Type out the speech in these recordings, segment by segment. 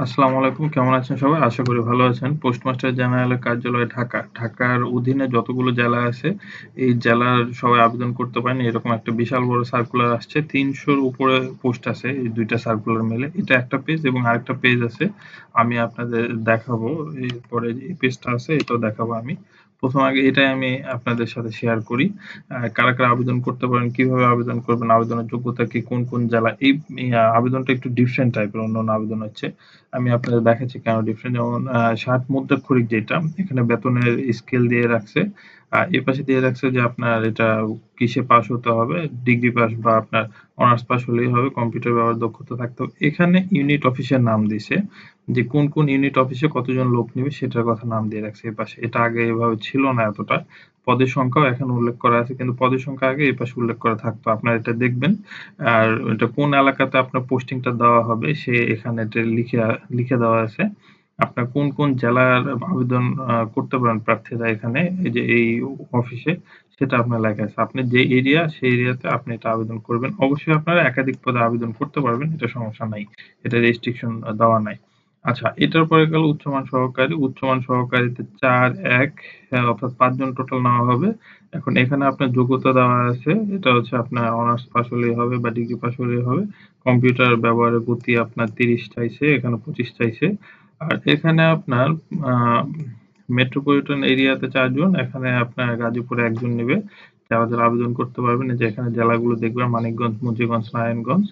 আসসালামু আলাইকুম কেমন আছেন সবাই? আশা করি ভালো আছেন। পোস্টমাস্টার জেনারেলের কার্যালয় ঢাকা। ঢাকার অধীনে যতগুলো জেলা আছে, এই জেলার সবাই আবেদন করতে পারেন। এরকম একটা বিশাল বড় সার্কুলার আসছে। তিনশোর উপরে পোস্ট আছে এই দুইটা সার্কুলার মিলে। এটা একটা পেজ এবং আরেকটা পেজ আছে। আমি আপনাদের দেখাবো। এরপরে যে পেজটা আছে এটাও দেখাবো আমি। ১ম আগে এটাই আমি আপনাদের সাথে শেয়ার করি। কারা, কারা আবেদন করতে পারেন, কীভাবে আবেদন করবেন, আবেদনের যোগ্যতা কি, কোন, কোন জেলা এই আবেদনটা একটু ডিফারেন্ট টাইপের অন্য আবেদন হচ্ছে। আমি আপনাদের দেখাচ্ছি কেন ডিফারেন্ট যেমন ষাট খরিক যেটা এখানে বেতনের স্কেল দিয়ে রাখছে। আ এপাশে দিয়ে রাখছে যে আপনার এটা কিসে পাস হতে হবে, ডিগ্রি পাস বা আপনার অনার্স পাস হলেই হবে, কম্পিউটার ব্যবহার দক্ষতা থাকতে হবে। এখানে ইউনিট অফিসের নাম দিছে। যে কোন, কোন ইউনিট অফিসে কতজন লোক নেবে সেটার কথা নাম দিয়ে রাখছে এপাশে। এটা আগে এভাবে ছিল না এতটা। পদের সংখ্যাও এখানে উল্লেখ করা আছে কিন্তু পদের সংখ্যা আগে এপাশে উল্লেখ করা থাকতো। আপনার এটা দেখবেন। আর এটা কোন এলাকাতে আপনার পোস্টিংটা দেওয়া হবে সে এখানে লিখে লিখে দেওয়া আছে। আপনার কোন, কোন জেলার আবেদন করতে পারেন প্রার্থীরা এখানে এই যে এই অফিসে সেটা আপনার লেখা আছে। আপনি যে এরিয়া সেই এরিয়াতে আপনি এটা আবেদন করবেন। অবশ্যই আপনারা একাধিক পদে আবেদন করতে পারবেন। এটা সমস্যা নাই। এটা রেস্ট্রিকশন দেওয়া নাই। আচ্ছা এটার পরে গেল উচ্চমান সহকারী। উচ্চমান সহকারীতে ৪, ১ হ্যাঁ, অর্থাৎ ৫ জন টোটাল নেওয়া হবে। এখন এখানে আপনার যোগ্যতা দেওয়া আছে। এটা হচ্ছে আপনার অনার্স পাস হলেই হবে বা ডিগ্রি পাস হলেই হবে। কম্পিউটার ব্যবহারের গতি আপনার ৩০ চাইছে, এখানে ২৫ চাইছে। আর এখানে আপনার মেট্রোপলিটন এরিয়াতে ৪ জন, এখানে আপনার গাজীপুরে একজন নেবে যারা, যারা আবেদন করতে পারবেন যে এখানে জেলাগুলো দেখবেন মানিকগঞ্জ, মুন্সিগঞ্জ, নারায়ণগঞ্জ।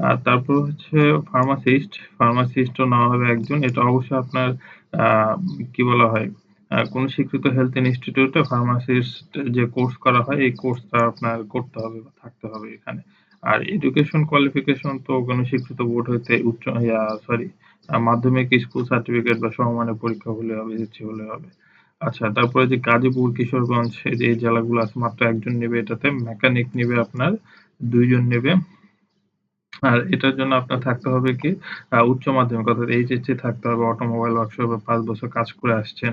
আর তারপর হচ্ছে ফার্মাসিস্ট, ফার্মাসিস্টও নেওয়া হবে একজন এটা অবশ্যই আপনার কি বলা হয় কোন স্বীকৃত হেলথ ইনস্টিটিউটে ফার্মাসিস্ট যে কোর্স করা হয় এই কোর্সটা আপনার করতে হবে বা থাকতে হবে এখানে। আর এডুকেশন কোয়ালিফিকেশন তো কোন স্বীকৃত বোর্ড হইতে উচ্চ সরি মাধ্যমিক স্কুল সার্টিফিকেট বা সমমানের পরীক্ষা হলে হবে, এসএসসি হলে হবে। আচ্ছা তারপরে যে গাজীপুর, কিশোরগঞ্জ যে জেলাগুলো আছে মাত্র ১ জন নিবে এটাতে। মেকানিক নেবে আপনার দুইজন নেবে আর এটার জন্য আপনার থাকতে হবে কি উচ্চ মাধ্যমিক অর্থাৎ এইচএসসি থাকতে হবে। অটোমোবাইল ওয়ার্কশপে পাঁচ বছর কাজ করে আসছেন।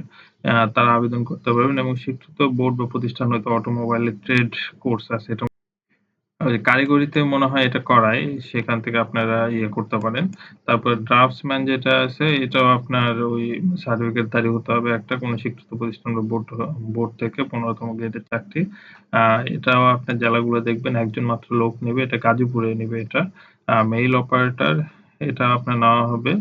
তারা আবেদন করতে পারবেন এবং শিক্ষিত বোর্ড বা প্রতিষ্ঠান হয়তো অটোমোবাইলের ট্রেড কোর্স আছে এটা কারিগরিতে মনে হয় এটা করায়। সেখান থেকে আপনারা ইয়ে করতে পারেন। তারপর ড্রাফটসম্যান যেটা আছে, এটাও আপনার ওই সার্টিফিকেট সার্টিফিকেটধারী হতে হবে একটা কোনো স্বীকৃত প্রতিষ্ঠান বা বোর্ড বোর্ড থেকে ১৫ তম গ্রেডের চাকরি। এটাও আপনার জেলাগুলো দেখবেন, একজন মাত্র লোক নেবে, এটা গাজীপুরে নিবে এটা। মেইল অপারেটর এটা আপনার নেওয়া হবে।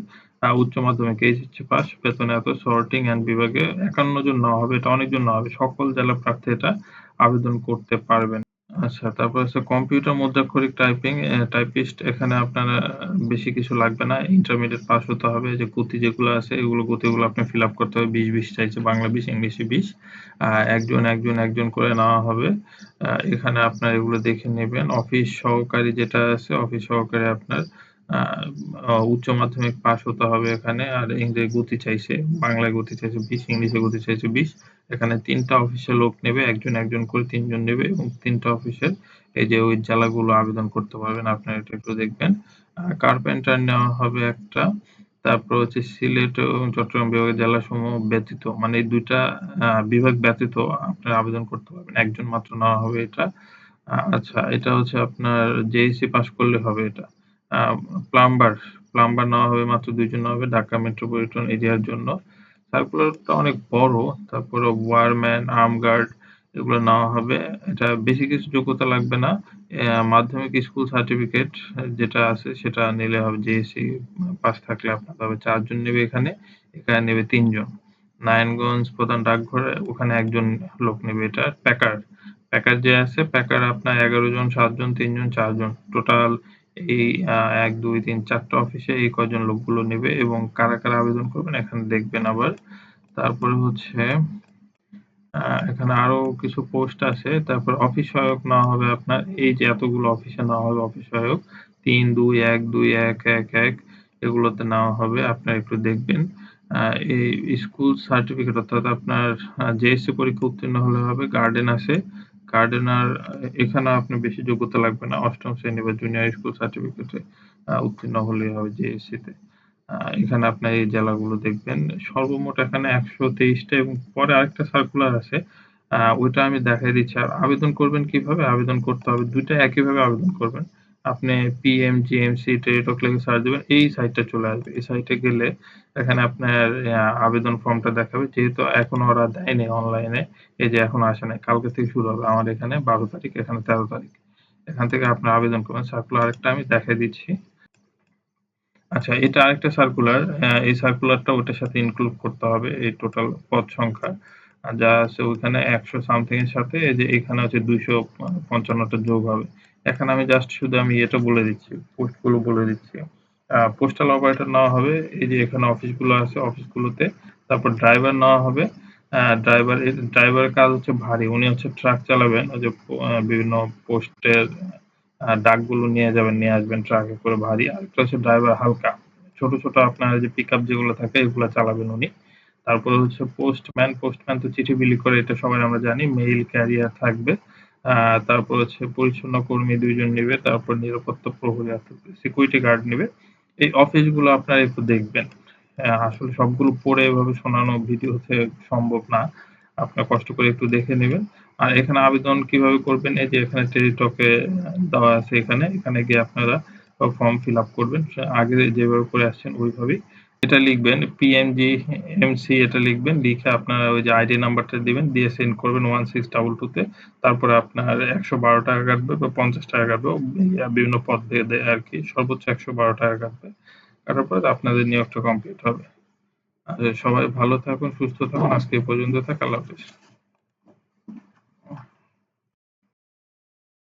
উচ্চ মাধ্যমিক এইচএসসি পাস বেতন এত সর্টিং অ্যান্ড বিভাগে ৫১ জন নেওয়া হবে। এটা অনেকজন নেওয়া হবে। সকল জেলা প্রার্থী এটা আবেদন করতে পারবেন। আচ্ছা তারপর হচ্ছে কম্পিউটার মুদ্রাক্ষরিক টাইপিং টাইপিস্ট এখানে আপনার বেশি কিছু লাগবে না। ইন্টারমিডিয়েট পাস হতে হবে। যে গতি যেগুলো আছে এগুলো গতিগুলো আপনি ফিল আপ করতে হবে। বিশ বিশ চাইছে বাংলা ২০, ইংলিশে ২০। আ ১ জন, ১ জন, ১ জন করে নেওয়া হবে। এখানে আপনার এগুলো দেখে নেবেন অফিস সহকারী যেটা আছে অফিস সহকারী আপনার উচ্চ মাধ্যমিক পাস হতে হবে এখানে। আর ইংরেজি গতি চাইছে। বাংলায় গতি চাইছে ২০, ইংলিশে গতি চাইছে ২০। এখানে ৩ টা অফিসের লোক নেবে। একজন একজন করে তিনজন নেবে এবং ৩ টা অফিসের এই যে ওই জেলাগুলো আবেদন করতে পারবেন। আপনারা এটা একটু দেখবেন। কার্পেন্টার নেওয়া হবে একটা। তারপর হচ্ছে সিলেট এবং চট্টগ্রাম বিভাগের জেলাসমূহ ব্যতীত মানে এই ২ টা বিভাগ ব্যতীত আপনারা আবেদন করতে পারবেন। একজন মাত্র নেওয়া হবে এটা। আচ্ছা এটা হচ্ছে আপনার জেএসসি পাস করলে হবে এটা। প্লাম্বার, প্লাম্বার নেওয়া হবে মাত্র ২ জন নেওয়া হবে ঢাকা মেট্রোপলিটন এরিয়ার জন্য। সার্কুলারটা অনেক বড়। তারপরে ওয়ারম্যান, আর্ম গার্ড এগুলো নেওয়া হবে। এটা বেশি কিছু যোগ্যতা লাগবে না। মাধ্যমিক স্কুল সার্টিফিকেট যেটা আছে সেটা নিলে হবে। জেএসসি পাস থাকলে আপনার হবে চারজন নেবে এখানে। এখানে নেবে ৩ জন। নারায়ণগঞ্জ প্রধান ডাকঘরে ওখানে একজন লোক নেবে এটা। প্যাকার, প্যাকার যে আছে প্যাকার আপনার ১১ জন, ৭ জন, ৩ জন, ৪ জন। টোটাল এই আ ১, ২, ৩, ৪ টা অফিসে এই কয়জন লোকগুলো নেবে এবং কারা, কারা আবেদন করবেন এখানে দেখবেন আবার। তারপরে হচ্ছে এখানে আরও কিছু পোস্ট আছে। তারপর অফিস সহায়ক নেওয়া হবে আপনার এই যে এতগুলো অফিসে নেওয়া হবে অফিস সহায়ক ৩, ২, ১, ২, ১, ১, ১ এগুলোতে নেওয়া হবে। আপনার একটু দেখবেন। এই স্কুল সার্টিফিকেট অর্থাৎ আপনার জেএসসি পরীক্ষা উত্তীর্ণ হলে হবে। গার্ডেন আছে। গার্ডেনার এখানে আপনার বেশি যোগ্যতা লাগবে না। অষ্টম শ্রেণি বা জুনিয়র স্কুল সার্টিফিকেটে উত্তীর্ণ হলেই হবে JSC তে আহ, এখানে আপনার এই জেলাগুলো দেখবেন। সর্বমোট এখানে একশো তেইশটা এবং পরে আরেকটা সার্কুলার আছে। ওইটা আমি দেখাই দিচ্ছি। আর আবেদন করবেন কীভাবে? আবেদন করতে হবে ২ টা একইভাবে আবেদন করবেন। আপনি পিএমজিএমসি টেলিটক লিখে সার্চ দিবেন, এই সাইটটা চলে আসবে। এই সাইটে গেলে এখানে আপনার আবেদন ফর্মটা দেখাবে। যেহেতু এখন ওরা দেয়নি অনলাইনে এই যে এখন আসে নাই, কালকে থেকে শুরু হবে আমার এখানে বারো তারিখ, এখানে তেরো তারিখ। এখান থেকে আপনি আবেদন করবেন। সার্কুলার আরেকটা আমি দেখাই দিচ্ছি। আচ্ছা এটা আরেকটা সার্কুলার এই সার্কুলারটা ওটার সাথে ইনক্লুড করতে হবে, এই টোটাল পদ সংখ্যা। যা আছে ওইখানে একশো সামথিং এর সাথে, এই যে এখানে হচ্ছে দুইশো পঞ্চান্নটা যোগ হবে। এখানে আমি জাস্ট শুধু আমি এটা বলে দিচ্ছি, পোস্টগুলো বলে দিচ্ছি। পোস্টাল অপারেটর নেওয়া হবে, এই যে এখানে অফিসগুলো আছে অফিসগুলোতে তারপর ড্রাইভার নেওয়া হবে। ড্রাইভার ড্রাইভারের কাজ হচ্ছে ভারী, উনি হচ্ছে ট্রাক চালাবেন। ওই যে বিভিন্ন পোস্টের ডাকগুলো নিয়ে যাবেন, নিয়ে আসবেন ট্রাকে করে ভারী। আরেকটা হচ্ছে ড্রাইভার হালকা। ছোট ছোট আপনার যে পিক যেগুলো থাকে, এগুলো চালাবেন উনি। তারপরে হচ্ছে পোস্টম্যান পোস্টম্যান তো চিঠি বিলি করে এটা সবাই আমরা জানি মেইল ক্যারিয়ার থাকবে। তারপর হচ্ছে পরিচ্ছন্ন কর্মী দুইজন নেবে, তারপর নিরাপত্তা প্রহরী অর্থাৎ সিকিউরিটি গার্ড নেবে। এই অফিসগুলো আপনারা একটু দেখবেন। আসলে সবগুলো পড়ে এভাবে শোনানো ভিডিও ভিডিওতে সম্ভব না। আপনার কষ্ট করে একটু দেখে নেবেন। আর এখানে আবেদন কীভাবে করবেন? এই যে এখানে টেলিটকে দেওয়া আছে এখানে। এখানে গিয়ে আপনারা ফর্ম ফিল আপ করবেন। আগে যেভাবে করে আসছেন ওইভাবেই এটা লিখবেন পিএমজি এমসি এটা লিখবেন, লিখে আপনারা ওই যে আইডি নাম্বারটা দিবেন, দিয়ে সেন্ড করবেন ওয়ান সিক্স ডাবল টুতে তারপরে আপনার একশো বারো টাকা কাটবে বা পঞ্চাশ টাকা কাটবে বিভিন্ন পদ দিয়ে আর কি, সর্বোচ্চ একশো বারো টাকা কাটবে। কাটার পর আপনাদের নিয়োগটা কমপ্লিট হবে। আর সবাই ভালো থাকুন, সুস্থ থাকুন, আজকে পর্যন্ত থাক, আল্লাহ হাফিজ।